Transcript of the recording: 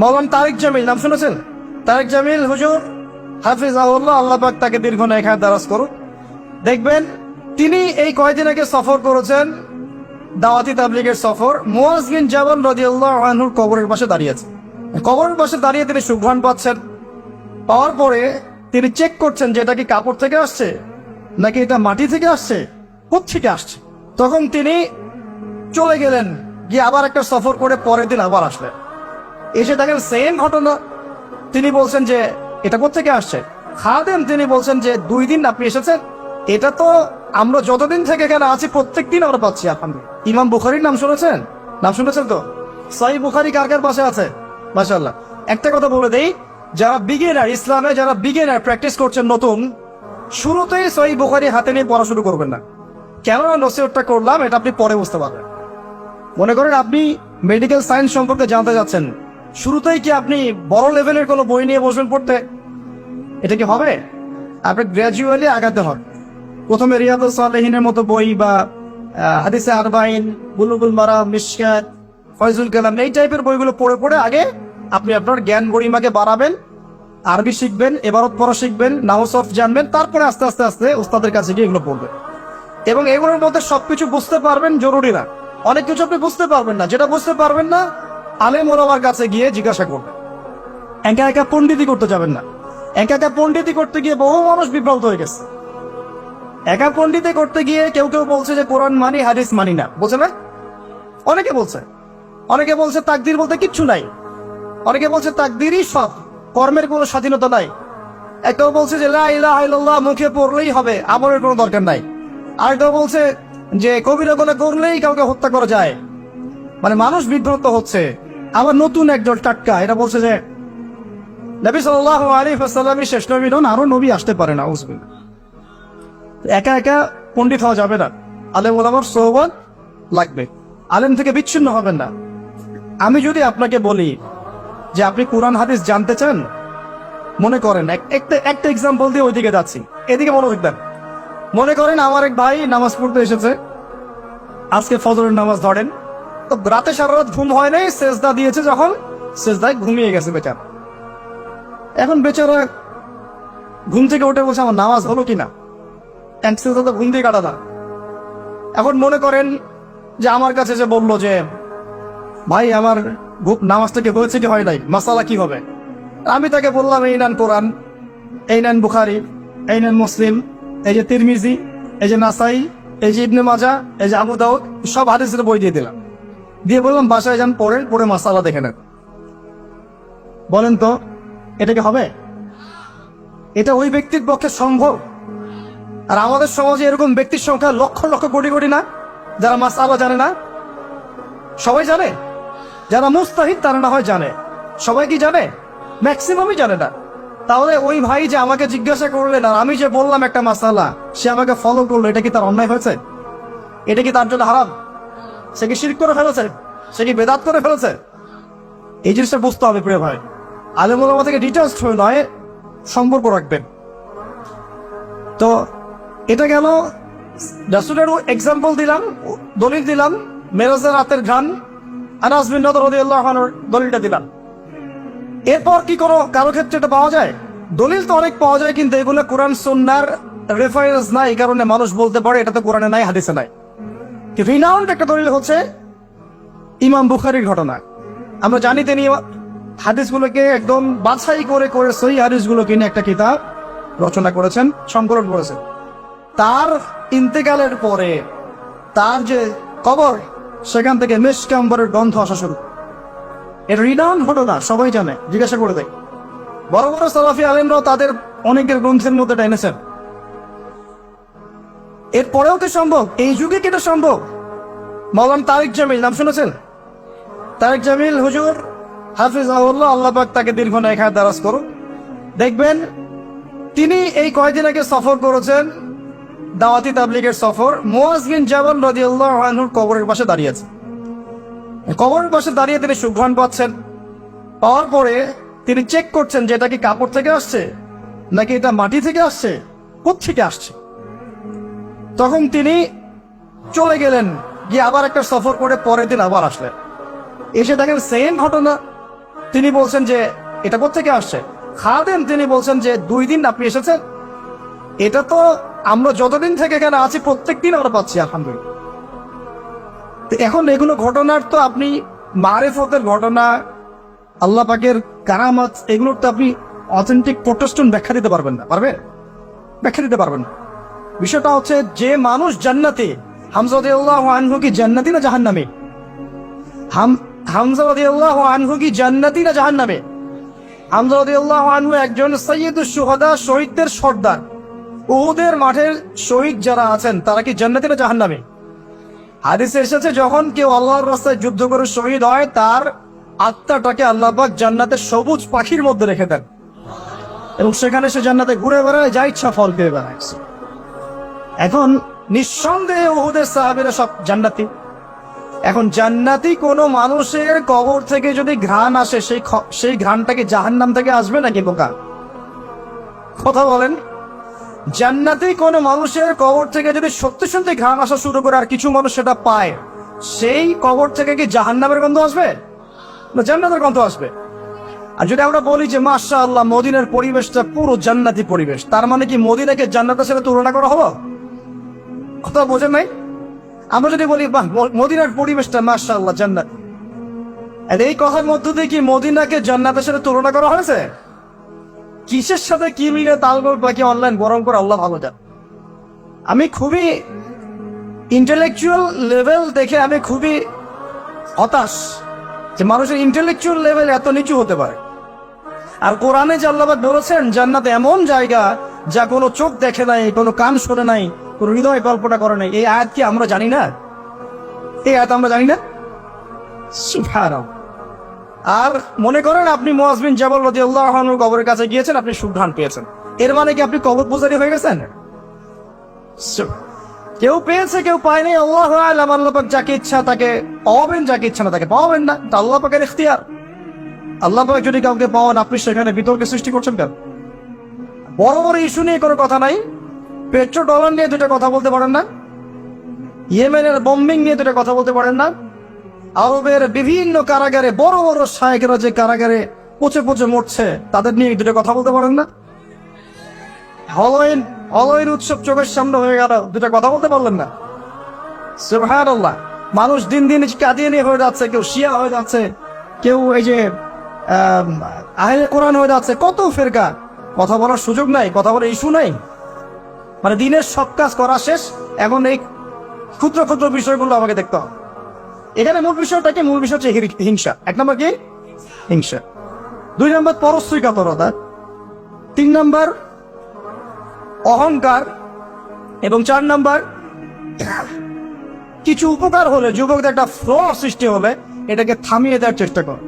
মৌলান তারেক জামিল, নাম শুনেছেন? তারেক জামিল, হুজুর হাফিজ আল্লাহ আল্লাহ পাক তাকে দীর্ঘ এখানে দারাজ করুন দেখবেন, তিনি এই কয়দিন আগে সফর করেছেন, দাওয়াতি তাবলিগের সফর। মুয়াজ বিন জাবাল রাদিয়াল্লাহু আনহুর কবরের পাশে দাঁড়িয়ে আছে কবরের পাশে দাঁড়িয়ে তিনি সুঘ্রাণ পাচ্ছেন। পাওয়ার পরে তিনি চেক করছেন যে এটা কি কাপড় থেকে আসছে, নাকি এটা মাটি থেকে আসছে থেকে আসছে। তখন তিনি চলে গেলেন, গিয়ে আবার একটা সফর করে পরের দিন আবার আসলেন। এসে দেখেন সেম ঘটনা। তিনি বলছেন যে, এটা কোথেকে আসছে? খাদেম, তিনি বলছেন যে, দুই দিন আপনি এসেছেন। এটা তো আমরা যতদিন থেকে এখানে আছি প্রত্যেক দিন আমরা পাচ্ছি আলহামদুলিল্লাহ ইমাম বুখারির নাম শুনেছেন? নাম শুনেছেন তো? সাই বুখারি কার কার পাশে আছে? মাশাল্লাহ একটা কথা বলে দেই, যারা বিগিনার ইসলামে যারা বিগিনার প্র্যাকটিস করছেন নতুন, শুরুতেই সই বুখারি হাতে নিয়ে পড়া শুরু করবেন না। কেন নসিহতটা করলাম, এটা আপনি পরে বুঝতে পারবেন। মনে করেন আপনি মেডিকেল সায়েন্স সম্পর্কে জানতে যাচ্ছেন শুরুতেই কি আপনি বড় লেভেলের কোনো বই নিয়ে বসবেন পড়তে? এটা কি হবে? আপনি গ্র্যাজুয়ালি আগাতে হবে। প্রথমে রিয়াদুল সালেহিনের মতো বই বা হাদিসে আরবাইন বুলুবুল মারা মিসকাত ফয়জুল কালাম, এই টাইপের বইগুলো পড়ে পড়ে আগে আপনি আপনার জ্ঞান গরিমাকে বাড়াবেন, আরবি শিখবেন, এবারত পড়া শিখবেন নাহসফ জানবেন, তারপরে আস্তে আস্তে আস্তে ওস্তাদের কাছে গিয়ে এগুলো পড়বেন। এবং এগুলোর মধ্যে সবকিছু বুঝতে পারবেন জরুরি না। অনেক কিছু আপনি বুঝতে পারবেন না। যেটা বুঝতে পারবেন না আলেম ওলামার কাছে গিয়ে জিজ্ঞাসা করবেন একা একা পণ্ডিতি করতে যাবেন না। একা একা পণ্ডিতি করতে গিয়ে বহু মানুষ বিভ্রান্ত হয়ে গেছে। একা পণ্ডিতি করতে গিয়ে কেউ কেউ বলছে যে কোরআন মানি, হাদিস মানি না। বলছে না? অনেকে বলছে। অনেকে বলছে তাকদির বলতে কিচ্ছু নাই। অনেকে বলছে তাকদিরই সব। কর্মের কোনো স্বাধীনতা নাই। একটাও বলছে যে লা ইলাহা ইল্লাল্লাহ মুখে পড়লেই হবে, আমলের কোনো দরকার নাই। আর কেউ বলছে যে কবিরা গোনা করলেই কাউকে হত্যা করা যায়। মানে মানুষ বিভ্রান্ত হচ্ছে। আবার নতুন একজন টাটকা এটা বলছে যে, নবী সাল্লাহ আলী সাল্লামের শেষ নবী নন, আরও নবী আসতে পারে না উজবিন একা একা পণ্ডিত হওয়া যাবে না। আলেম ওলামার সোহবত লাগবে। আলেম থেকে বিচ্ছিন্ন হবেন না। আমি যদি আপনাকে বলি যে আপনি কোরআন, হাদিস জানতে চান, মনে করেন, এক- একটা একটা এক্সাম্পল দিয়ে ওইদিকে যাচ্ছি। এদিকে মনোযোগ দেন। মনে করেন আমার এক ভাই নামাজ পড়তে এসেছে। আজকে ফজরের নামাজ ধরেন। রাতে সারা রাত ঘুম হয় নাই, সেজদা দিয়েছে যখন, সেজদায় ঘুমিয়ে গেছে বেচারা। এখন বেচারা ঘুম থেকে উঠে বলছে, আমার নামাজ হলো কিনা? সেজদা তো ঘুম দিয়ে কাটাতা এখন মনে করেন যে আমার কাছে যে বলল যে, ভাই, আমার ঘুম, নামাজটা কি হয়েছে কি হয় নাই? মাসালা কি হবে? আমি তাকে বললাম, এই নেন কোরআন, এই নেন বুখারি, এই নান মুসলিম, এই যে তিরমিজি, এই যে নাসাই, এই যে ইবনে মাজা এই যে আবু দাউদ, সব হাদিসের বই দিয়ে দিলাম। দিয়ে বললাম, বাসায় যান পরে পরে মাসালা দেখে নেন। বলেন তো, এটা কি হবে? এটা ওই ব্যক্তির পক্ষে সম্ভব? আর আমাদের সমাজে এরকম ব্যক্তির সংখ্যা লক্ষ লক্ষ কোটি কোটি না? যারা মাসালা জানে না? সবাই জানে? যারা মুস্তাহিদ তারা না হয় জানে। সবাই কি জানে? ম্যাক্সিমামই জানে না। তাহলে ওই ভাই যে আমাকে জিজ্ঞাসা করলেন, আর আমি যে বললাম একটা মাসালা, সে আমাকে ফলো করল, এটা কি তার অন্যায় হয়েছে? এটা কি তার জন্য হারাম? সে কি শির করে ফেলেছে? সে কি বেদাত করে ফেলেছে? এই জিনিসটা বুঝতে হবে, প্রিয় ভাই। আলেম থেকে ডিটেলস হয়ে নয়, সম্পর্ক রাখবেন। তো এটা গেল রাসুলের এক্সাম্পল দিলাম, দলিল দিলাম, মেরাজের রাতের গান আনাস বিন নদর দলিলটা দিলাম। এরপর কি কোনো কারও ক্ষেত্রে এটা পাওয়া যায়? দলিল তো অনেক পাওয়া যায়, কিন্তু এগুলো কোরআন, সুন্নার রেফারেন্স নাই, এই কারণে মানুষ বলতে পারে, এটা তো কোরআনে নাই, হাদিসে নাই। রিনাউন্ড একটা দলিল হচ্ছে ইমাম বুখারির ঘটনা। আমরা জানি তিনি হাদিসগুলোকে একদম বাছাই করে করে সহি হাদিসগুলোকে নিয়ে একটা কিতাব রচনা করেছেন, সংকলন করেছেন। তার ইন্তেকালের পরে তার যে কবর, সেখান থেকে মেসকাম্বরের গন্ধ আসা শুরু। এর রিনাউন্ড ঘটনা, সবাই জানে, জিজ্ঞাসা করে দেয়। বড় বড় সালাফি আলেমরাও তাদের অনেকের গ্রন্থের মধ্যে এটা এনেছেন এরপরেও কি সম্ভব? এই যুগে কি সম্ভব? মৌলান তারিক জামিল, নাম শুনেছেন? তারেক জামিল, হুজুর হাফিজ আল্লাহ আল্লাহবাক তাকে দীর্ঘ এখানে দারাজ করুন দেখবেন, তিনি এই কয়দিন আগে সফর করেছেন, দাওয়াতি তাবলিগের সফর। মুয়াজ বিন জাবাল রাদিয়াল্লাহু আনহুর কবরের পাশে দাঁড়িয়ে আছে কবরের পাশে দাঁড়িয়ে তিনি সুঘ্রাণ পাচ্ছেন। পাওয়ার পরে তিনি চেক করছেন যে এটা কি কাপড় থেকে আসছে, নাকি এটা মাটি থেকে আসছে থেকে আসছে। তখন তিনি চলে গেলেন, গিয়ে আবার একটা সফর করে পরের দিন আবার আসলেন। এসে দেখেন সেম ঘটনা, তিনি বলছেন যে, এটা কোথেকে আসছে? খাদেম, তিনি বলছেন যে, দুই দিন আপনি এসেছেন, এটা তো আমরা যতদিন থেকে এখানে আছি প্রত্যেক দিন আমরা পাচ্ছি, আলহামদুলিল্লাহ। এখন এগুলো ঘটনার তো আপনি মারেফতের ঘটনা, আল্লাহ পাকের কারামাত, এগুলোর তো আপনি অথেন্টিক প্রোটেস্টন ব্যাখ্যা দিতে পারবেন না পারবে ব্যাখ্যা দিতে পারবেন না। বিষয়টা হচ্ছে যে মানুষ জান্নাতি আনহু কি জান্নাতি না জাহান্নামে? হাম কি জান্নাতি না জাহান্নামে? একজন সুহাদা সর্দার। উহুদের মাঠের শহীদ যারা আছেন, তারা কি জান্নাতি না জাহান্নামে? হাদিসে এসেছে, যখন কেউ আল্লাহর রাস্তায় যুদ্ধ করে শহীদ হয়, তার আত্মাটাকে আল্লাহবাক জান্নাতের সবুজ পাখির মধ্যে রেখে দেন। এবং সেখানে সে জান্নাতে ঘুরে বেড়ায়, যা ইচ্ছা ফল পেয়ে বেড়ায়। এখন নিঃসন্দেহে ওহুদের সাহাবিরা সব জান্নাতি। এখন জান্নাতি কোনো মানুষের কবর থেকে যদি ঘ্রাণ আসে, সেই সেই ঘ্রাণটাকে জাহান্নাম থেকে আসবে নাকি বোকা? কথা বলেন। জান্নাতি কোনো মানুষের কবর থেকে যদি সত্যি সত্যি ঘ্রাণ আসা শুরু করে আর কিছু মানুষ সেটা পায়, সেই কবর থেকে কি জাহান্নামের গন্ধ আসবে? না, জান্নাতের গন্ধ আসবে। আর যদি আমরা বলি যে মাশা আল্লাহ মদিনের পরিবেশটা পুরো জান্নাতি পরিবেশ, তার মানে কি মদিনাকে জান্নাতের সাথে তুলনা করা হলো? কথা বোঝেন নাই? আমরা যদি বলি, বাহ মদিনার পরিবেশটা আল্লাহ জান্নাত। এই কথার মধ্য দিয়ে কি মদিনাকে জান্নাতের সাথে তুলনা করা হয়েছে? কিসের সাথে কি মিলে তালগোল বাকি অনলাইন গরম করে আল্লাহ ভালো যান আমি খুবই ইন্টেলেকচুয়াল লেভেল দেখে আমি খুবই হতাশ যে মানুষের ইন্টেলেকচুয়াল লেভেল এত নিচু হতে পারে। আর কোরআনে যে আল্লাহবাদ বলেছেন, জান্নাত এমন জায়গা যা কোনো চোখ দেখে নাই, কোনো কান শোনে নাই কোনো হৃদয় কল্পনা করে নাই। এই আয়াত কি আমরা জানি না? এই আয়াত আমরা জানি না। আর মনে করেন আপনি মোয়াজবিন জাবল রদি আল্লাহ কবরের কাছে গিয়েছেন, আপনি সুঘ্রাণ পেয়েছেন। এর মানে কি আপনি কবর পূজারি হয়ে গেছেন? কেউ পেয়েছে, কেউ পায়নি, আল্লাহ আল্লাহ পাক যাকে ইচ্ছা তাকে পাওয়াবেন, যাকে ইচ্ছা না তাকে পাওয়াবেন না। তা আল্লাহ পাকের ইখতিয়ার। আল্লাহ পাক যদি কাউকে পাওয়ান, আপনি সেখানে বিতর্কে সৃষ্টি করছেন কেন? বড় বড় ইস্যু নিয়ে কোনো কথা নাই। পেট্রো ডলার নিয়ে দুটো কথা বলতে পারেন না? ইয়েমেনের বম্বিং নিয়ে দুটো কথা বলতে পারেন না? আরবের বিভিন্ন কারাগারে, বড় বড় শায়কেরা যে কারাগারে পচে পচে মরছে, তাদের নিয়ে দুটো কথা বলতে পারেন না? হলোইন হলোইন উৎসব চোখের সামনে হয়ে গেল, দুটো কথা বলতে পারলেন না? সুবহানাল্লাহ, মানুষ দিন দিন কাঁদিয়ে নিয়ে হয়ে যাচ্ছে, কেউ শিয়া হয়ে যাচ্ছে, কেউ এই যে আহলে কোরআন হয়ে যাচ্ছে, কত ফেরকা? কথা বলার সুযোগ নাই, কথা বলার ইস্যু নাই। মানে দিনের সব কাজ করা শেষ, এখন এই ক্ষুদ্র ক্ষুদ্র বিষয়গুলো আমাকে দেখতে হবে। এখানে মূল বিষয়টা কি? মূল বিষয় হচ্ছে হিংসা। এক নম্বর কি? হিংসা। দুই নম্বর পরশ্রী কাতরতা তিন নম্বর অহংকার। এবং চার নম্বর কিছু উপকার হলে, যুবকদের একটা ফ্লো সৃষ্টি হলে, এটাকে থামিয়ে দেওয়ার চেষ্টা কর।